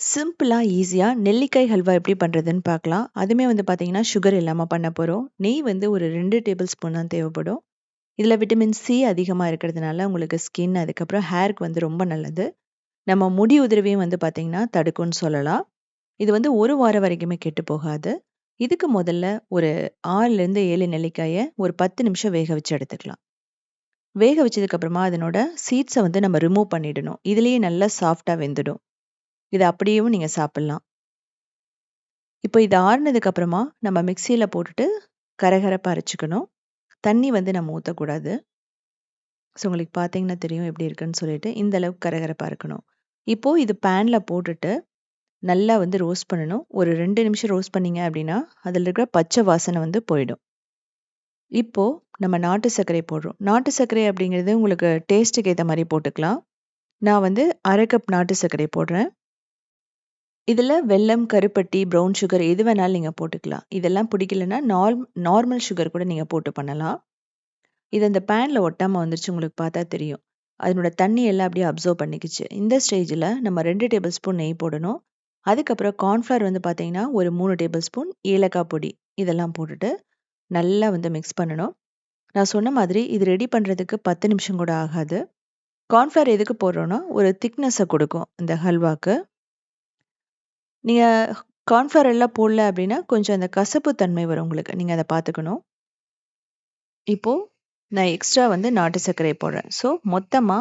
சிம்பிளா, ஈஸியா நெல்லிக்காய் ஹல்வா எப்படி பண்றதுன்னு பார்க்கலாம். அதுவுமே வந்து பார்த்தீங்கன்னா, சுகர் இல்லாம பண்ண போறோம். நெய் வந்து ஒரு ரெண்டு டேபிள் ஸ்பூன் தான் தேவைப்படும். இதில் விட்டமின் சி அதிகமா இருக்கிறதுனால, உங்களுக்கு ஸ்கின் அதுக்கப்புறம் ஹேருக்கு வந்து ரொம்ப நல்லது. நம்ம முடி உதிரவையும் வந்து பார்த்திங்கன்னா தடுக்கும்னு சொல்லலாம். இது வந்து ஒரு வாரம் வரைக்குமே கெட்டு போகாது. இதுக்கு முதல்ல ஒரு 6லேருந்து 7 நெல்லிக்காய ஒரு 10 நிமிஷம் வேக வச்சு எடுத்துக்கலாம். வேக வச்சதுக்கு அப்புறமா அதனோட சீட்ஸ வந்து நம்ம ரிமூவ் பண்ணிடணும். இதுலேயே நல்லா சாஃப்டாக வெந்துடும். இதை அப்படியேவும் நீங்க சாப்பிடலாம். இப்போ இது ஆறுனதுக்கு அப்புறமா நம்ம மிக்ஸியில போட்டுட்டு கரகரப்பாக அரைச்சிக்கணும் தண்ணி வந்து நம்ம ஊற்றக்கூடாது ஸோ உங்களுக்கு பார்த்தீங்கன்னா தெரியும் எப்படி இருக்குன்னு சொல்லிட்டு, இந்த அளவுக்கு கரகரப்பாக இருக்கணும். இப்போ இது பேன்ல போட்டுட்டு நல்லா வந்து ரோஸ்ட் பண்ணணும். ஒரு ரெண்டு நிமிஷம் ரோஸ்ட் பண்ணீங்க அப்படின்னா, அதில் இருக்கிற பச்சை வாசனை வந்து போயிடும். இப்போ நம்ம நாட்டு சர்க்கரை போடுறோம். நாட்டு சர்க்கரை அப்படிங்கிறது உங்களுக்கு டேஸ்ட்டுக்கு ஏற்ற மாதிரி போட்டுக்கலாம். நான் வந்து அரை கப் நாட்டு சர்க்கரை போடுறேன். இதில வெல்லம், கருப்பட்டி, ப்ரவுன் சுகர் எது வேணாலும் நீங்க போட்டுக்கலாம். இதெல்லாம் பிடிக்கலன்னா நார்ம் நார்மல் சுகர் கூட நீங்க போட்டு பண்ணலாம். இது அந்த பேன்ல ஒட்டாம வந்துருச்சு உங்களுக்கு பார்த்தா தெரியும். அதனோட தண்ணி எல்லாம் அப்படியே அப்சர்வ் பண்ணிக்கிச்சு. இந்த ஸ்டேஜ்ல நம்ம 2 டேபிள் ஸ்பூன் நெய் போடணும். அதுக்கப்புறம் கார்ன்ஃப்ளவர் வந்து பார்த்தீங்கன்னா, ஒரு 3 டேபிள் ஸ்பூன் ஏலக்காய் பொடி இதெல்லாம் போட்டுட்டு நல்லா வந்து மிக்ஸ் பண்ணணும். நான் சொன்ன மாதிரி இது ரெடி பண்றதுக்கு 10 நிமிஷம் கூட ஆகாது. கார்ன்ஃப்ளவர் எதுக்கு போடுறோம்னா, ஒரு திக்னஸ கொடுக்கும் இந்த ஹல்வாக்கு. நீங்க கார்ன்ஃப்ளவர் எல்லாம் போடல அப்படின்னா, கொஞ்சம் அந்த கசப்பு தன்மை வரும் உங்களுக்கு. நீங்க அத பார்த்துக்கணும். இப்போ நான் எக்ஸ்ட்ரா வந்து நாட்டு சர்க்கரை போடுறேன். ஸோ மொத்தமா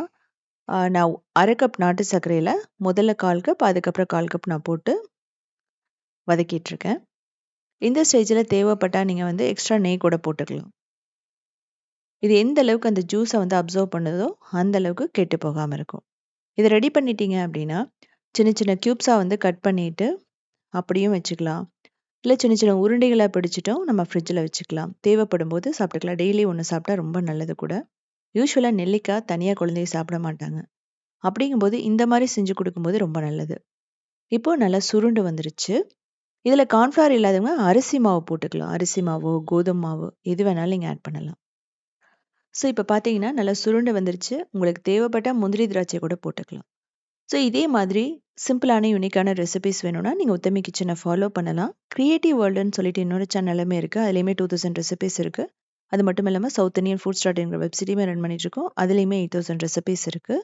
நான் அரை கப் நாட்டு சர்க்கரையில முதல்ல 1/4 கப், அதுக்கப்புறம் 1/4 கப் நான் போட்டு வதக்கிட்டு இருக்கேன். இந்த ஸ்டேஜ்ல தேவைப்பட்டா நீங்க வந்து எக்ஸ்ட்ரா நெய் கூட போட்டுக்கலாம். இது எந்த அளவுக்கு அந்த ஜூஸ வந்து அப்சர்வ் பண்ணுதோ, அந்த அளவுக்கு கெட்டு போகாம இருக்கும். இத ரெடி பண்ணிட்டீங்க அப்படின்னா, சின்ன சின்ன கியூப்ஸா வந்து கட் பண்ணிட்டு அப்படியும் வச்சுக்கலாம். இல்ல சின்ன சின்ன உருண்டைகளா பிடிச்சிட்டோம் நம்ம ஃப்ரிட்ஜில் வச்சுக்கலாம். தேவைப்படும்போது சாப்பிட்டுக்கலாம். டெய்லி ஒண்ணு சாப்பிட்டா ரொம்ப நல்லது கூட. யூஸ்வலாக நெல்லிக்காய் தனியா குழந்தைய சாப்பிட மாட்டாங்க. அப்படிங்கும்போது இந்த மாதிரி செஞ்சு குடுக்கும்போது ரொம்ப நல்லது. இப்போ நல்லா சுருண்டு வந்துருச்சு. இதில் கார்ன்ஃப்ளவர் இல்லாதவங்க அரிசி மாவு போட்டுக்கலாம். அரிசி மாவோ, கோதுமை மாவு எது வேணாலும் நீங்க ஆட் பண்ணலாம். ஸோ இப்ப பார்த்தீங்கன்னா, நல்லா சுருண்டு வந்துருச்சு. உங்களுக்கு தேவைப்பட்டா முந்திரி, திராட்சை கூட போட்டுக்கலாம். ஸோ இதே மாதிரி சிம்பிளான, யூனிக்கான ரெசிபிஸ் வேணும்னா, நீங்க உத்தமி கிச்சனை ஃபாலோ பண்ணலாம். கிரியேட்டிவ் வேர்ல்டுன்னு சொல்லிட்டு இன்னொரு சேனலுமே இருக்கு. அதிலேயுமே 2000 ரெசிபீஸ் இருக்கு. அது மட்டும் இல்லாமல் சவுத் இந்தியன் ஃபுட் ஸ்டார்ட் இன்ங்கிற வெப்சைட்டையுமே ரன் பண்ணிட்டு இருக்கோம். அதிலேயுமே 8000 ரெசிபீஸ் இருக்கு.